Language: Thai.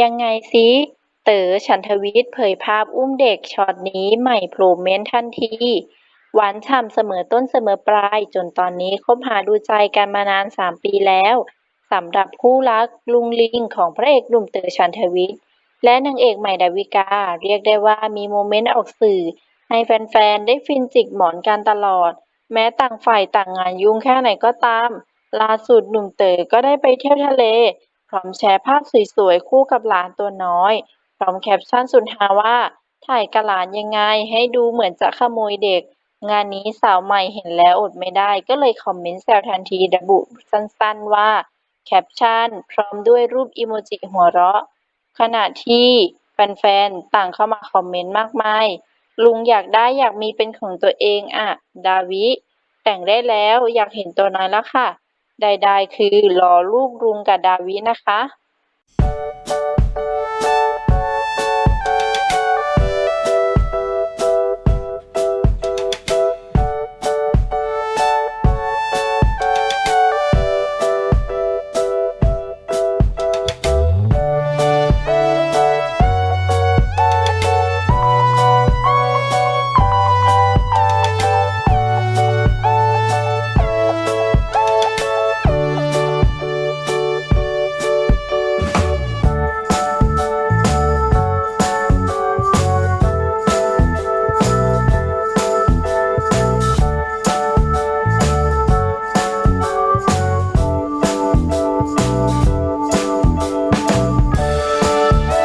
ยังไงซิเต๋อฉันทวิทย์เผยภาพอุ้มเด็กช็อตนี้ใหม่โผล่เม้นทันที หวานฉ่ำเสมอต้นเสมอปลาย จนตอนนี้คบหาดูใจกันมานานสามปีแล้วสำหรับคู่รักลุงลิงของพระเอกหนุ่มเต๋อฉันทวิทย์ และนางเอกใหม่ดาวิกา เรียกได้ว่ามีโมเมนต์ออกสื่อ ให้แฟนๆ ได้ฟินจิกหมอนกันตลอด แม้ต่างฝ่ายต่างงานยุ่งแค่ไหนก็ตามล่าสุดหนุ่มเต๋อก็ได้ไปเที่ยวทะเล พร้อมแชร์ภาพสวยๆ คู่กับหลานตัวน้อย พร้อมแคปชั่นสุดฮาว่า ถ่ายกับหลานยังไงให้ดูเหมือนจะขโมยเด็ก งานนี้สาวใหม่เห็นแล้วอดไม่ได้ ก็เลยคอมเมนต์แซวทันทีระบุสั้นๆว่าแคปชั่นพร้อมด้วยรูปอิโมจิหัวเราะ ขณะที่แฟนๆ ต่างเข้ามาคอมเมนต์มากมาย ลุงอยากได้อยากมีเป็นของตัวเองอะ ดาวิ แต่งได้แล้วอยากเห็นตัวน้อยแล้วค่ะ ใด ๆ คือ รอลูกลุงกับดาวินะคะ